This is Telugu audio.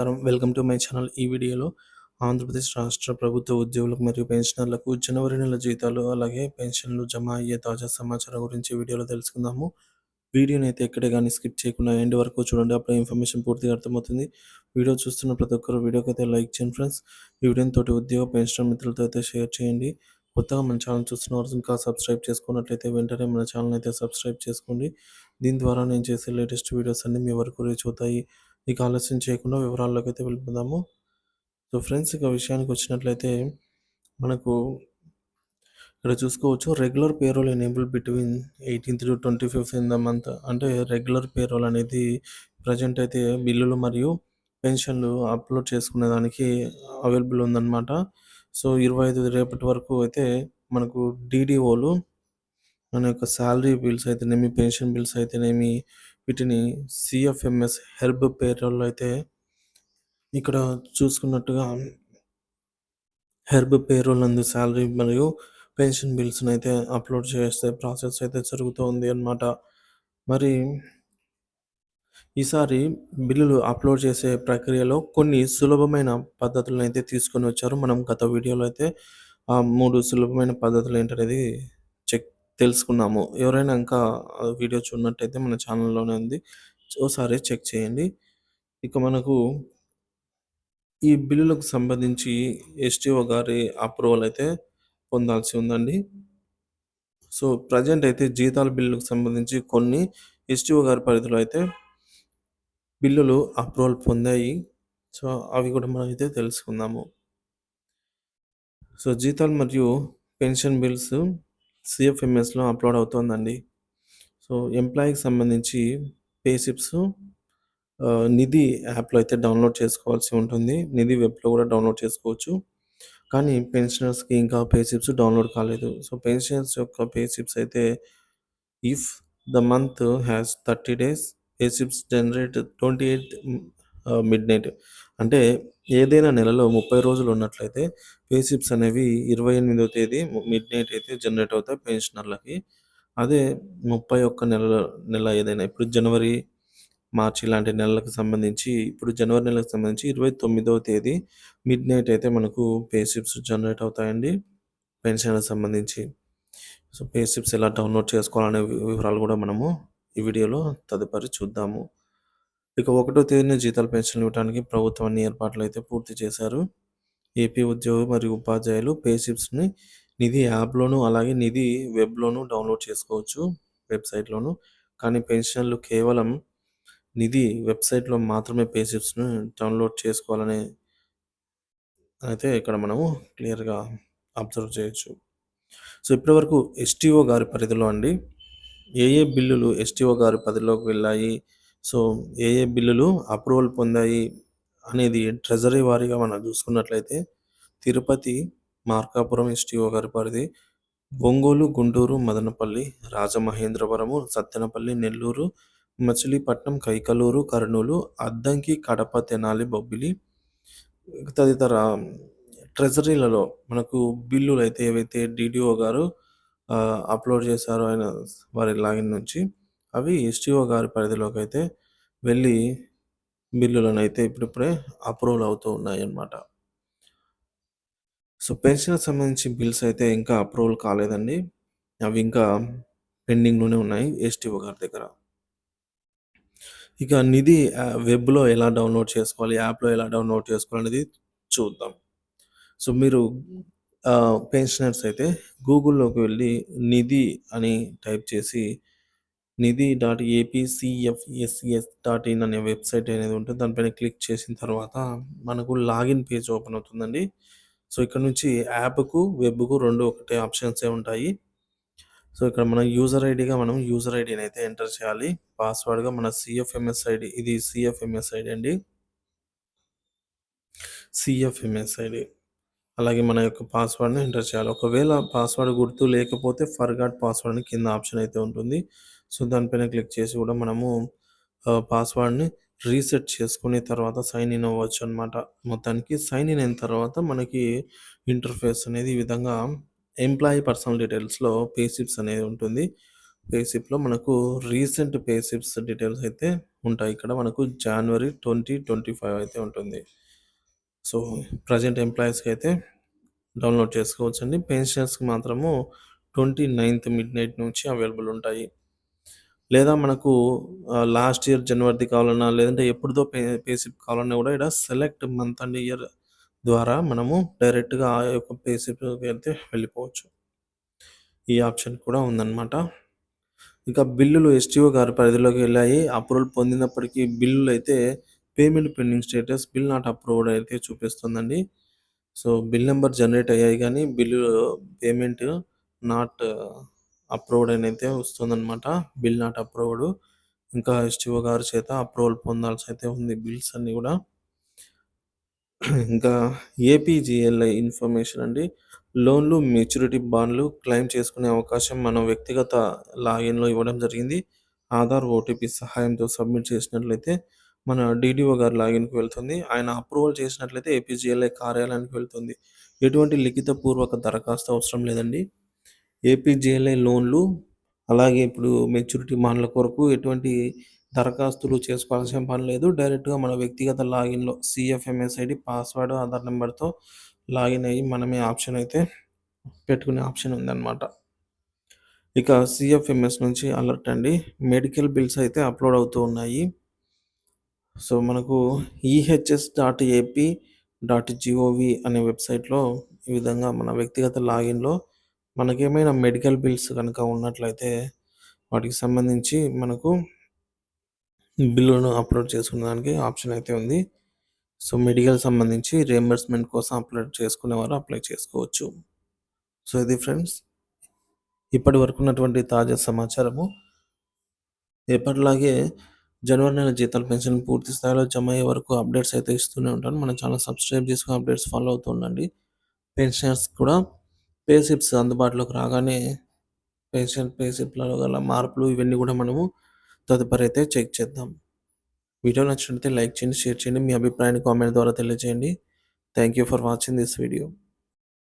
నమస్కారం. Welcome to my channel. ఈ వీడియోలో ఆంధ్రప్రదేశ్ రాష్ట్ర ప్రభుత్వ ఉద్యోగులకు మరియు పెన్షనర్లకు జనవరి నెల జీతాలు అలాగే పెన్షన్లు జమ అయ్యే తాజా సమాచారం గురించి వీడియోలో తెలుసుకుందాము. వీడియోని అయితే ఎక్కడే కానీ స్కిప్ చేయకుండా ఎండ్ వరకు చూడండి. అప్పుడు ఇన్ఫర్మేషన్ పూర్తిగా అర్థమవుతుంది. వీడియో చూస్తున్న ప్రతి ఒక్కరు వీడియోకి అయితే లైక్ చేయండి ఫ్రెండ్స్. ఈ వీడియోని తోటి ఉద్యోగ పెన్షన్ మిత్రులతో అయితే షేర్ చేయండి. కొత్తగా మన ఛానల్ చూస్తున్న వారు ఇంకా సబ్స్క్రైబ్ చేసుకున్నట్లయితే వెంటనే మన ఛానల్ అయితే సబ్స్క్రైబ్ చేసుకోండి. దీని ద్వారా నేను చేసే లేటెస్ట్ వీడియోస్ అన్ని మీ వరకు రీచ్ అవుతాయి. ఇక ఆలస్యం చేయకుండా వివరాల్లోకి అయితే వెళ్ళిపోదాము. సో ఫ్రెండ్స్ ఇక విషయానికి వచ్చినట్లయితే మనకు ఇక్కడ చూసుకోవచ్చు. Regular payroll enable between eighteenth to twenty fifth in the month. అంటే రెగ్యులర్ పేరోల్ అనేది ప్రజెంట్ అయితే బిల్లులు మరియు పెన్షన్లు అప్లోడ్ చేసుకునే దానికి అవైలబుల్ ఉందన్నమాట. సో ఇరవై ఐదు రేపటి వరకు అయితే మనకు డీడీఓలు మన యొక్క శాలరీ బిల్స్ అయితేనేమి పెన్షన్ బిల్స్ అయితేనేమి వీటిని సిఎఫ్ఎంఎస్ హెర్బ్ పేరోల్లో అయితే ఇక్కడ చూసుకున్నట్టుగా హెర్బ్ పేరోల్ నందు శాలరీ మరియు పెన్షన్ బిల్స్ని అయితే అప్లోడ్ చేస్తే ప్రాసెస్ అయితే జరుగుతోంది అన్నమాట. మరి ఈసారి బిల్లులు అప్లోడ్ చేసే ప్రక్రియలో కొన్ని సులభమైన పద్ధతులను అయితే తీసుకొని వచ్చారు. మనం గత వీడియోలో అయితే ఆ మూడు సులభమైన పద్ధతులు ఏంటనేది తెలుసుకున్నాము. ఎవరైనా ఇంకా వీడియో చూడనట్టయితే మన ఛానల్లోనే ఉంది. ఒకసారి చెక్ చేయండి. ఇక మనకు ఈ బిల్లులకు సంబంధించి ఎస్టీఓ గారి అప్రూవల్ అయితే పొందాల్సి ఉందండి. సో ప్రజెంట్ అయితే జీతాల బిల్లులకు సంబంధించి కొన్ని ఎస్టీఓ గారి పరిధిలో అయితే బిల్లులు అప్రూవల్ పొందాయి. సో అవి కూడా మనం అయితే తెలుసుకుందాము. సో జీతాలు మరియు పెన్షన్ బిల్స్ సిఎఫ్ఎంఎస్లో అప్లోడ్ అవుతోందండి. సో ఎంప్లాయీకి సంబంధించి పేసిప్స్ నిధి యాప్లో అయితే డౌన్లోడ్ చేసుకోవాల్సి ఉంటుంది. నిధి వెబ్లో కూడా డౌన్లోడ్ చేసుకోవచ్చు. కానీ పెన్షనర్స్కి ఇంకా పేసిప్స్ డౌన్లోడ్ కాలేదు. సో పెన్షనర్స్ యొక్క పేసిప్స్ అయితే if the month has thirty days payslips generate twenty eight midnight అంటే ఏదైనా నెలలో ముప్పై రోజులు ఉన్నట్లయితే పేసిప్స్ అనేవి ఇరవై ఎనిమిదవ తేదీ మిడ్ నైట్ అయితే జనరేట్ అవుతాయి పెన్షనర్లకి అదే ముప్పై ఒక్క నెల నెల ఏదైనా ఇప్పుడు జనవరి మార్చి ఇలాంటి నెలలకు సంబంధించి ఇప్పుడు జనవరి నెలకు సంబంధించి ఇరవై తొమ్మిదవ తేదీ మిడ్ నైట్ అయితే మనకు పేసిప్స్ జనరేట్ అవుతాయండి పెన్షన్లకు సంబంధించి. సో పేసిప్స్ ఎలా డౌన్లోడ్ చేసుకోవాలనే వివరాలు కూడా మనము ఈ వీడియోలో తదుపరి చూద్దాము. ఇక ఒకటో తేదీన జీతాల పెన్షన్లు ఇవ్వడానికి ప్రభుత్వం అన్ని ఏర్పాట్లు అయితే పూర్తి చేశారు. ఏపీ ఉద్యోగ మరియు ఉపాధ్యాయులు పేషిప్స్ని నిధి యాప్లోను అలాగే నిధి వెబ్లోను డౌన్లోడ్ చేసుకోవచ్చు వెబ్సైట్లోను. కానీ పెన్షన్లు కేవలం నిధి వెబ్సైట్లో మాత్రమే పేషిప్స్ను డౌన్లోడ్ చేసుకోవాలని అయితే ఇక్కడ మనము క్లియర్గా అబ్జర్వ్ చేయొచ్చు. సో ఇప్పటివరకు ఎస్టీఓ గారి పరిధిలో అండి. ఏ ఏ బిల్లులు ఎస్టీఓ గారి పరిధిలోకి వెళ్ళాయి? సో ఏ ఏ బిల్లులు అప్రూవల్ పొందాయి అనేది ట్రెజరీ వారీగా మనం చూసుకున్నట్లయితే తిరుపతి మార్కాపురం ఎస్టీఓ గారి పరిధి ఒంగోలు గుంటూరు మదనపల్లి రాజమహేంద్రవరము సత్తెనపల్లి నెల్లూరు మచిలీపట్నం కైకలూరు కర్నూలు అద్దంకి కడప తెనాలి బొబ్బిలి తదితర ట్రెజరీలలో మనకు బిల్లులు అయితే ఏవైతే డిడిఓ గారు అప్లోడ్ చేశారో ఆయన వారి లాగిన్ నుంచి అవి ఎస్టీఓ గారి పరిధిలోకి అయితే వెళ్ళి బిల్లులను అయితే ఇప్పుడిప్పుడే అప్రూవల్ అవుతూ ఉన్నాయి అన్నమాట సో పెన్షన్కి సంబంధించి బిల్స్ అయితే ఇంకా అప్రూవల్ కాలేదండి. అవి ఇంకా పెండింగ్లోనే ఉన్నాయి ఎస్టీఓ గారి దగ్గర. ఇక నిధి వెబ్లో ఎలా డౌన్లోడ్ చేసుకోవాలి యాప్లో ఎలా డౌన్లోడ్ చేసుకోవాలి అనేది చూద్దాం. సో మీరు పెన్షనర్స్ అయితే గూగుల్లోకి వెళ్ళి నిధి అని టైప్ చేసి Nidhi dot APCFSS dot in అనే వెబ్సైట్ అనేది ఉంటుంది. దానిపైన క్లిక్ చేసిన తర్వాత మనకు లాగిన్ పేజ్ ఓపెన్ అవుతుందండి. సో ఇక్కడ నుంచి యాప్కు వెబ్కు రెండు ఒకటే ఆప్షన్సే ఉంటాయి. సో ఇక్కడ మన యూజర్ ఐడిగా మనం యూజర్ ఐడిని అయితే ఎంటర్ చేయాలి. పాస్వర్డ్గా మన సిఎఫ్ఎంఎస్ ఐడి ఇది సిఎఫ్ఎంఎస్ ఐడి అండి. CFMS ID. అలాగే మన యొక్క పాస్వర్డ్ని ఎంటర్ చేయాలి. ఒకవేళ పాస్వర్డ్ గుర్తు లేకపోతే ఫర్గాట్ పాస్వర్డ్ అని కింద ఆప్షన్ అయితే ఉంటుంది. సో దానిపైన క్లిక్ చేసి కూడా మనము పాస్వర్డ్ని రీసెట్ చేసుకుని తర్వాత సైన్ ఇన్ అవ్వచ్చు అనమాట మొత్తానికి సైన్ ఇన్ అయిన తర్వాత మనకి ఇంటర్ఫేస్ అనేది ఈ విధంగా ఎంప్లాయీ పర్సనల్ డీటెయిల్స్లో పేసిప్స్ అనేది ఉంటుంది పేసిప్లో మనకు రీసెంట్ పేసిప్స్ డీటెయిల్స్ అయితే ఉంటాయి. ఇక్కడ మనకు జనవరి ట్వంటీ ట్వంటీ ఫైవ్ అయితే ఉంటుంది. సో, ప్రజెంట్ ఎంప్లాయీస్కి అయితే డౌన్‌లోడ్ చేసుకోవచ్చండి. పెన్షనర్స్‌కి మాత్రము ట్వంటీ నైన్త్ మిడ్ నైట్ నుంచి అవైలబుల్ ఉంటాయి. లేదా మనకు లాస్ట్ ఇయర్ జనవరిది కావాలన్నా, లేదంటే ఎప్పుడుదో పే పేసిప్ కావాలన్నా కూడా ఈడ సెలెక్ట్ మంత్ అండ్ ఇయర్ ద్వారా మనము డైరెక్ట్‌గా ఆ యొక్క పేసిప్కి అయితే వెళ్తే వెళ్ళిపోవచ్చు. ఈ ఆప్షన్ కూడా ఉందన్నమాట. ఇంకా బిల్లులు ఎస్టీఓ గారి పరిధిలోకి వెళ్ళాయి. అప్రూవల్ పొందినప్పటికీ బిల్లులు అయితే payment pending status bill not approved అయితే చూపిస్తుందండి. సో, బిల్ నెంబర్ జనరేట్ అయ్యాయి కానీ బిల్లు పేమెంట్ నాట్ అప్రూవ్డ్ అని అయితే వస్తుందన్నమాట. Bill not approved. ఇంకా ఎస్టీఓ గారి చేత అప్రూవల్ పొందాల్సి అయితే ఉంది బిల్స్ అన్నీ కూడా. ఇంకా ఏపీజీఎల్ఐ ఇన్ఫర్మేషన్ అండి. లోన్‌లు, మెచ్యూరిటీ బాండ్‌లు క్లెయిమ్ చేసుకునే అవకాశం మన వ్యక్తిగత లాగిన్‌లో ఇవ్వడం జరిగింది. ఆధార్, ఓటీపీ సహాయంతో సబ్మిట్ చేసినట్లయితే మన డీడీఓ గారి లాగిన్‌కి వెళ్తుంది. ఆయన అప్రూవల్ చేసినట్లయితే ఏపీజీఎల్ఐ కార్యాలయానికి వెళ్తుంది. ఎటువంటి లిఖిత పూర్వక దరఖాస్తు అవసరం లేదండి. ఏపీజేఎల్ఐ లోన్‌లు అలాగే ఇప్పుడు మెచ్యూరిటీ బాండ్ల కొరకు ఎటువంటి దరఖాస్తులు చేసుకోవాల్సిన పని లేదు. డైరెక్ట్‌గా మన వ్యక్తిగత లాగిన్‌లో సిఎఫ్ఎంఎస్ ఐడి పాస్వర్డ్, ఆధార్ నెంబర్తో లాగిన్ అయ్యి మనమే ఆప్షన్ అయితే పెట్టుకునే ఆప్షన్ ఉందన్నమాట. ఇక సీఎఫ్ఎంఎస్ నుంచి అలర్ట్ అండి. మెడికల్ బిల్స్ అయితే అప్‌లోడ్ అవుతూ ఉన్నాయి. సో, మనకు EHS dot AP dot GOV అనే వెబ్‌సైట్‌లో ఈ విధంగా మన వ్యక్తిగత లాగిన్‌లో మనకేమైనా మెడికల్ బిల్స్ కనుక ఉన్నట్లయితే వాటికి సంబంధించి మనకు బిల్లులను అప్‌లోడ్ చేసుకునేదానికి ఆప్షన్ అయితే ఉంది. సో, మెడికల్ సంబంధించి రియంబర్స్‌మెంట్ కోసం అప్‌లోడ్ చేసుకునేవారు అప్లై చేసుకోవచ్చు. సో, ఇది ఫ్రెండ్స్. ఇప్పటి వరకు ఉన్నటువంటి తాజా సమాచారము. ఎప్పటిలాగే జనవరి నెల జీతాలు, పెన్షన్ పూర్తి స్థాయిలో జమ అయ్యే వరకు అప్డేట్స్ అయితే ఇస్తూనే ఉంటాను. మన ఛానల్ సబ్స్క్రైబ్ చేసుకొని అప్డేట్స్ ఫాలో అవుతూ ఉండండి. పెన్షనర్స్ కూడా పే అందుబాటులోకి రాగానే పేషెంట్ పే గల మార్పులు ఇవన్నీ కూడా మనము తదుపరి అయితే చెక్ చేద్దాం. వీడియో నచ్చినట్లయితే లైక్ చేయండి, షేర్ చేయండి. మీ అభిప్రాయాన్ని కామెంట్ ద్వారా తెలియజేయండి. Thank you for watching this video.